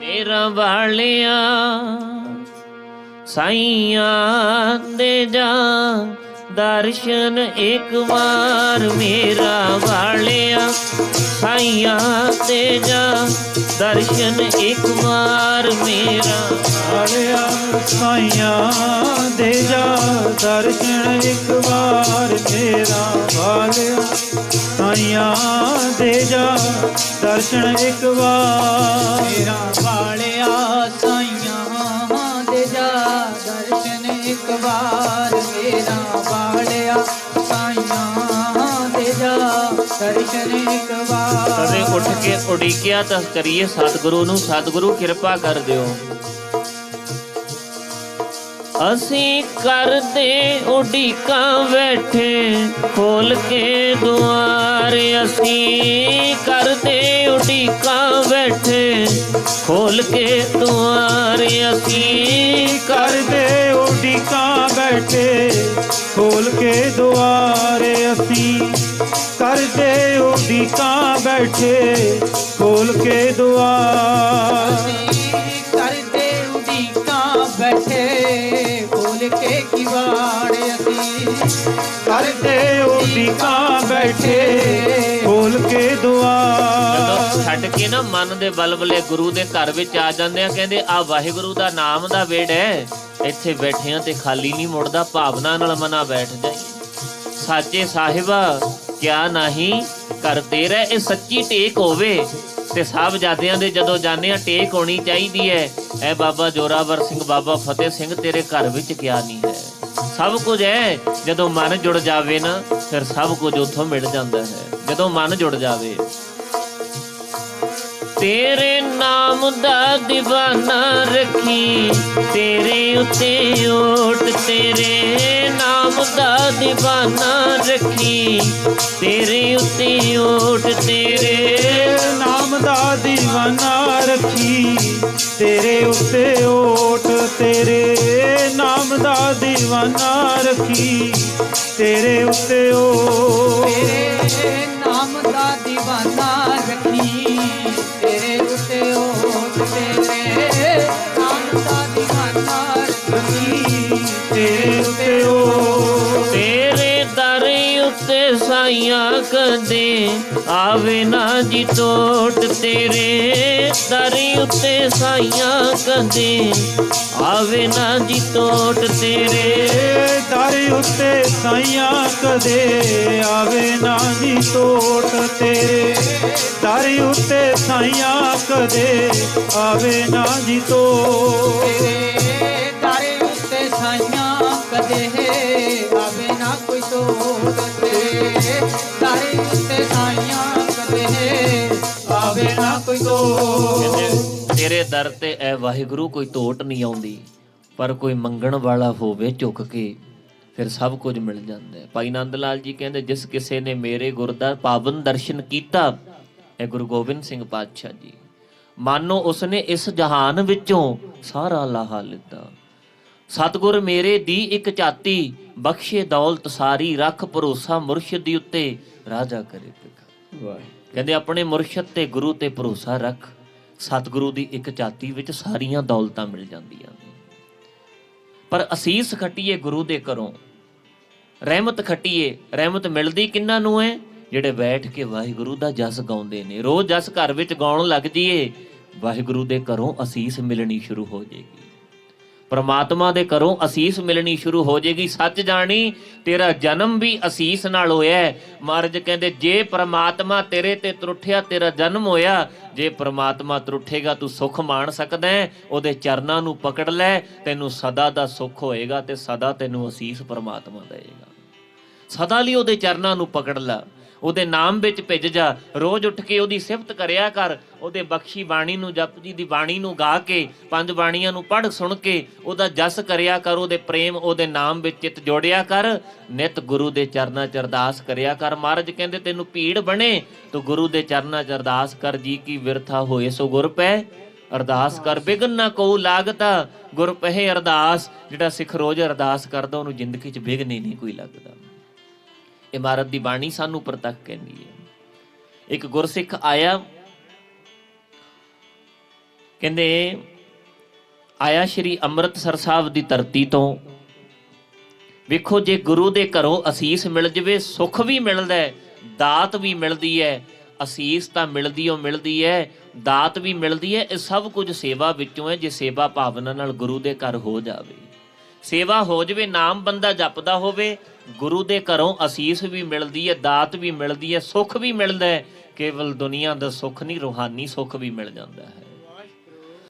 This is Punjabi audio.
ਮੇਰਾ ਵਾਲਿਆ ਸਾਈਆਂ ਦੇ ਜਾ ਦਰਸ਼ਨ ਇੱਕ ਵਾਰ ਮੇਰਾ ਵਾਲਿਆ ਸਾਈਆਂ ਦੇ ਜਾ ਦਰਸ਼ਨ ਇੱਕ ਵਾਰ ਮੇਰਾ ਆਲਿਆ ਸਾਈਆਂ ਦੇ ਜਾ ਦਰਸ਼ਨ ਇੱਕ ਵਾਰ ਮੇਰਾ ਵਾਲਿਆ ਸਾਈਆਂ ਦੇ ਜਾ ਦਰਸ਼ਨ ਇੱਕ ਵਾਰ ਮੇਰਾ ਦਰਸ਼ਨ ਵਾਰ ਕਦੇ ਉੱਠ ਕੇ ਉਡੀਕਿਆ ਤਾਂ ਕਰੀਏ ਸਤਿਗੁਰੂ ਨੂੰ, ਸਤਿਗੁਰੂ ਕਿਰਪਾ ਕਰ ਦਿਓ। ਅਸੀਂ ਕਰਦੇ ਉਡੀਕਾਂ ਬੈਠੇ, ਖੋਲ ਕੇ ਦੁਆਰ ਅਸੀਂ ਕਰਦੇ ਉਡੀਕਾਂ ਬੈਠੇ, ਖੋਲ ਕੇ ਦੁਆਰ ਅਸੀਂ ਕਰਦੇ ਉਡੀਕਾਂ ਬੈਠੇ, ਖੋਲ ਕੇ ਦੁਆਰੇ ਅਸੀਂ ਕਰਦੇ ਉਡੀਕਾਂ ਬੈਠੇ ਖੋਲ ਕੇ ਦੁਆਰ। ਕਰਦੇ ਉਡੀਕਾਂ ਬੈਠੇ ਖੋਲ ਕੇ ਕਿਵਾੜ ਅਸੀਂ ਕਰਦੇ ਉਡੀਕਾਂ ਬੈਠੇ ਖੋਲ ਕੇ ਦੁਆਰ। ਛੱਡ ਕੇ ਨਾ ਮਨ ਦੇ ਬਲਬਲੇ ਗੁਰੂ ਦੇ ਘਰ ਵਿੱਚ ਆ ਜਾਂਦੇ ਆ ਕਹਿੰਦੇ ਆ ਵਾਹਿਗੁਰੂ ਦਾ ਨਾਮ ਦਾ ਵੇੜ ਹੈ। ਇੱਥੇ ਬੈਠਿਆਂ ਤੇ ਖਾਲੀ ਨਹੀਂ ਮੁੜਦਾ ਭਾਵਨਾ ਨਾਲ ਮਨਾ ਬੈਠ ਜਾਈ ਸਾਚੇ ਸਾਹਿਬਾ ਕਿਆ ਨਹੀਂ ਕਰਦੇ ਰਹਿ, ਇਹ ਸੱਚੀ ਟੇਕ ਹੋਵੇ। ਤੇ ਸਾਹਿਬਜ਼ਾਦਿਆਂ ਦੇ ਜਦੋਂ ਜਾਂਦੇ ਆ, ਟੇਕ ਹੋਣੀ ਚਾਹੀਦੀ ਹੈ। ਐ ਬਾਬਾ ਜੋਰਾਵਰ ਸਿੰਘ, ਬਾਬਾ ਫਤਿਹ ਸਿੰਘ ਤੇਰੇ ਘਰ ਵਿੱਚ ਕਿਆ ਨਹੀਂ ਹੈ। ਸਭ ਕੁਝ ਹੈ ਜਦੋਂ ਮਨ ਜੁੜ ਜਾਵੇ ਨਾ, ਫਿਰ ਸਭ ਕੁਝ ਉੱਥੋਂ ਮਿਲ ਜਾਂਦਾ ਹੈ। ਜਦੋਂ ਮਨ ਜੁੜ ਜਾਵੇ। ਤੇਰੇ ਨਾਮ ਦਾ دیਵਾਨਾ ਰੱਖੀ, ਤੇਰੇ ਉੱਤੇ ਓਟ ਤੇਰੇ ਨਾਮ ਦਾ دیਵਾਨਾ ਰੱਖੀ। ਤੇਰੇ ਉੱਤੇ ਓਟ ਤੇਰੇ। ਨਾਮ ਦਾ دیਵਾਨਾ ਰੱਖੀ। ਤੇਰੇ ਉੱਤੇ ਓਟ ਤੇਰੇ। ਨਾਮ ਦਾ دیਵਾਨਾ ਰੱਖੀ। ਤੇਰੇ ਉੱਤੇ ਓਟ। ਤੇਰੇ ਨਾਮ ਦਾ دیਵਾਨਾ ਸਾਈਆਂ ਕਦੇ ਆਵੇ ਨਾ ਜੀ ਟੋਟ ਤੇਰੇ ਦਰ ਉੱਤੇ ਸਾਈਆਂ ਕਦੇ ਆਵੇ ਨਾ ਜੀ ਟੋਟ ਤੇਰੇ ਦਰ ਉੱਤੇ ਸਾਈਆਂ ਕਦੇ ਆਵੇ ਨਾ ਜੀ ਤੋਟ ਤੇਰੇ ਦਰ ਉੱਤੇ ਸਾਈਆਂ ਕਦੇ ਆਵੇ ਨਾ ਜੀ ਤੋਟ ਤੇਰੇ ਦਾਰੇ ਉੱਤੇ ਸਾਈਆਂ ਕਦੇ ਆਵੇ ਨਾ ਕੋਈ ਤੋੜ ਤੇਰੇ ਦਾਰੇ ਸਾਈਆਂ ਕਦੇ ਆਵੇ ਨਾ ਕੋਈ ਤੋੜ। ਤੇਰੇ ਦਰ ਤੇ ਐ ਵਾਹਿਗੁਰੂ ਕੋਈ ਟੋਟ ਨਹੀਂ ਆਉਂਦੀ, ਪਰ ਕੋਈ ਮੰਗਣ ਵਾਲਾ ਹੋਵੇ ਝੁਕ ਕੇ, ਫਿਰ ਸਭ ਕੁਝ ਮਿਲ ਜਾਂਦਾ ਹੈ। ਭਾਈ ਨੰਦ ਲਾਲ ਜੀ ਕਹਿੰਦੇ, ਜਿਸ ਕਿਸੇ ਨੇ ਮੇਰੇ ਗੁਰ ਦਾ ਪਾਵਨ ਦਰਸ਼ਨ ਕੀਤਾ, ਇਹ ਗੁਰੂ ਗੋਬਿੰਦ ਸਿੰਘ ਪਾਤਸ਼ਾਹ ਜੀ। ਮਾਨੋ ਉਸਨੇ ਇਸ ਜਹਾਨ ਵਿੱਚੋਂ ਸਾਰਾ ਲਾਹਾ ਲਿੱਤਾ। ਸਤਗੁਰ ਮੇਰੇ ਦੀ ਇੱਕ ਝਾਤੀ ਬਖਸ਼ੇ ਦੌਲਤ ਸਾਰੀ ਰੱਖ ਭਰੋਸਾ ਮੁਰਸ਼ਿਦ ਦੀ ਉੱਤੇ ਰਾਜਾ ਕਰੇ ਪਿਕ ਕਹਿੰਦੇ ਆਪਣੇ ਮੁਰਸ਼ਿਦ ਤੇ ਗੁਰੂ ਤੇ ਭਰੋਸਾ ਰੱਖ ਸਤਿਗੁਰੂ ਦੀ ਇੱਕ ਝਾਤੀ ਵਿੱਚ ਸਾਰੀਆਂ ਦੌਲਤਾਂ ਮਿਲ ਜਾਂਦੀਆਂ ਨੇ। ਪਰ ਅਸੀਸ ਖੱਟੀਏ ਗੁਰੂ ਦੇ ਘਰੋਂ ਰਹਿਮਤ ਖੱਟੀਏ ਰਹਿਮਤ ਮਿਲਦੀ ਕਿੰਨਾਂ ਨੂੰ ਹੈ ਜਿਹੜੇ ਬੈਠ ਕੇ ਵਾਹਿਗੁਰੂ ਦਾ ਜਸ ਗਾਉਂਦੇ ਨੇ। ਰੋਜ਼ ਜਸ ਘਰ ਵਿੱਚ ਗਾਉਣ ਲੱਗ ਜੀਏ ਵਾਹਿਗੁਰੂ ਦੇ ਘਰੋਂ ਅਸੀਸ ਮਿਲਣੀ ਸ਼ੁਰੂ ਹੋ ਜਾਏਗੀ। ਪਰਮਾਤਮਾ ਦੇ ਘਰੋਂ ਅਸੀਸ ਮਿਲਣੀ ਸ਼ੁਰੂ ਹੋ ਜਾਏਗੀ। ਸੱਚ ਜਾਣੀ, ਤੇਰਾ ਜਨਮ ਵੀ ਅਸੀਸ ਨਾਲ ਹੋਇਆ ਹੈ। ਮਹਾਰਾਜ ਕਹਿੰਦੇ, ਜੇ ਪਰਮਾਤਮਾ ਤੇਰੇ ਤੇ ਤਰੁੱਠਿਆ, ਤੇਰਾ ਜਨਮ ਹੋਇਆ, ਜੇ ਪ੍ਰਮਾਤਮਾ ਤਰੁੱਠੇਗਾ, ਤੂੰ ਸੁਖ ਮਾਣ ਸਕਦਾ ਹੈ, ਉਹਦੇ ਚਰਨਾਂ ਨੂੰ ਪਕੜ ਲੈ, ਤੈਨੂੰ ਸਦਾ ਦਾ ਸੁਖ ਹੋਏਗਾ ਤੇ ਸਦਾ ਤੈਨੂੰ ਅਸੀਸ ਪਰਮਾਤਮਾ ਦੇਵੇਗਾ। ਸਦਾ ਲਈ ਉਹਦੇ ਚਰਨਾਂ ਨੂੰ ਪਕੜ ਲੈ। ਉਹਦੇ ਨਾਮ ਵਿੱਚ ਭਿੱਜ ਜਾ। ਰੋਜ਼ ਉੱਠ ਕੇ ਉਹਦੀ ਸਿਫਤ ਕਰਿਆ ਕਰ। ਉਹਦੇ ਬਖਸ਼ੀ ਬਾਣੀ ਨੂੰ, ਜਪ ਜੀ ਦੀ ਬਾਣੀ ਨੂੰ ਗਾ ਕੇ, ਪੰਜ ਬਾਣੀਆਂ ਨੂੰ ਪੜ੍ਹ, ਸੁਣ ਕੇ ਉਹਦਾ ਜਸ ਕਰਿਆ ਕਰ, ਉਹਦੇ ਪ੍ਰੇਮ ਉਹਦੇ ਨਾਮ ਵਿੱਚ ਚਿੱਤ ਜੋੜਿਆ ਕਰ। ਨਿਤ ਗੁਰੂ ਦੇ ਚਰਨਾਂ 'ਚ ਅਰਦਾਸ ਕਰਿਆ ਕਰ। ਮਹਾਰਾਜ ਕਹਿੰਦੇ, ਤੈਨੂੰ ਭੀੜ ਬਣੇ, ਤੂੰ ਗੁਰੂ ਦੇ ਚਰਨਾਂ 'ਚ ਅਰਦਾਸ ਕਰ। ਜੀ ਕੀ ਵਿਰਥਾ ਹੋਏ ਸੋ ਗੁਰ ਪੈ। ਅਰਦਾਸ ਕਰ, ਬਿਗਨ ਨਾ ਕੋ ਲਾਗਤਾ। ਗੁਰ ਪਹਿ ਅਰਦਾਸ, ਜਿਹੜਾ ਸਿੱਖ ਰੋਜ਼ ਅਰਦਾਸ ਕਰਦਾ, ਉਹਨੂੰ ਜ਼ਿੰਦਗੀ 'ਚ ਬਿਗਨ ਹੀ ਨਹੀਂ ਕੋਈ ਲੱਗਦਾ। ਇਮਾਰਤ ਦੀ ਬਾਣੀ ਸਾਨੂੰ ਪ੍ਰਤੱਖ ਕਹਿੰਦੀ ਹੈ। ਇੱਕ ਗੁਰਸਿੱਖ ਆਇਆ, ਕਹਿੰਦੇ, ਆਇਆ ਸ਼੍ਰੀ ਅੰਮ੍ਰਿਤਸਰ ਸਾਹਿਬ ਦੀ ਧਰਤੀ ਤੋਂ। ਵੇਖੋ, ਜੇ ਗੁਰੂ ਦੇ ਘਰੋਂ ਅਸੀਸ ਮਿਲ ਜਵੇ, ਸੁੱਖ ਵੀ ਮਿਲਦਾ ਹੈ, ਦਾਤ ਵੀ ਮਿਲਦੀ ਹੈ। ਅਸੀਸ ਤਾਂ ਮਿਲਦੀ ਓ ਮਿਲਦੀ ਹੈ, ਦਾਤ ਵੀ ਮਿਲਦੀ ਹੈ, ਇਹ ਸਭ ਕੁਝ ਸੇਵਾ ਵਿੱਚੋਂ ਹੈ, ਜੇ ਸੇਵਾ ਭਾਵਨਾ ਨਾਲ ਗੁਰੂ ਦੇ ਘਰ ਹੋ ਜਾਵੇ। ਸੇਵਾ ਹੋ ਜਵੇ, ਨਾਮ ਬੰਦਾ ਜਪਦਾ ਹੋਵੇ, ਗੁਰੂ ਦੇ ਘਰੋਂ ਅਸੀਸ ਵੀ ਮਿਲਦੀ ਹੈ, ਦਾਤ ਵੀ ਮਿਲਦੀ ਹੈ, ਸੁੱਖ ਵੀ ਮਿਲਦਾ ਹੈ, ਕੇਵਲ ਦੁਨੀਆ ਦਾ ਸੁੱਖ ਨਹੀਂ, ਰੂਹਾਨੀ ਸੁੱਖ ਵੀ ਮਿਲ ਜਾਂਦਾ ਹੈ।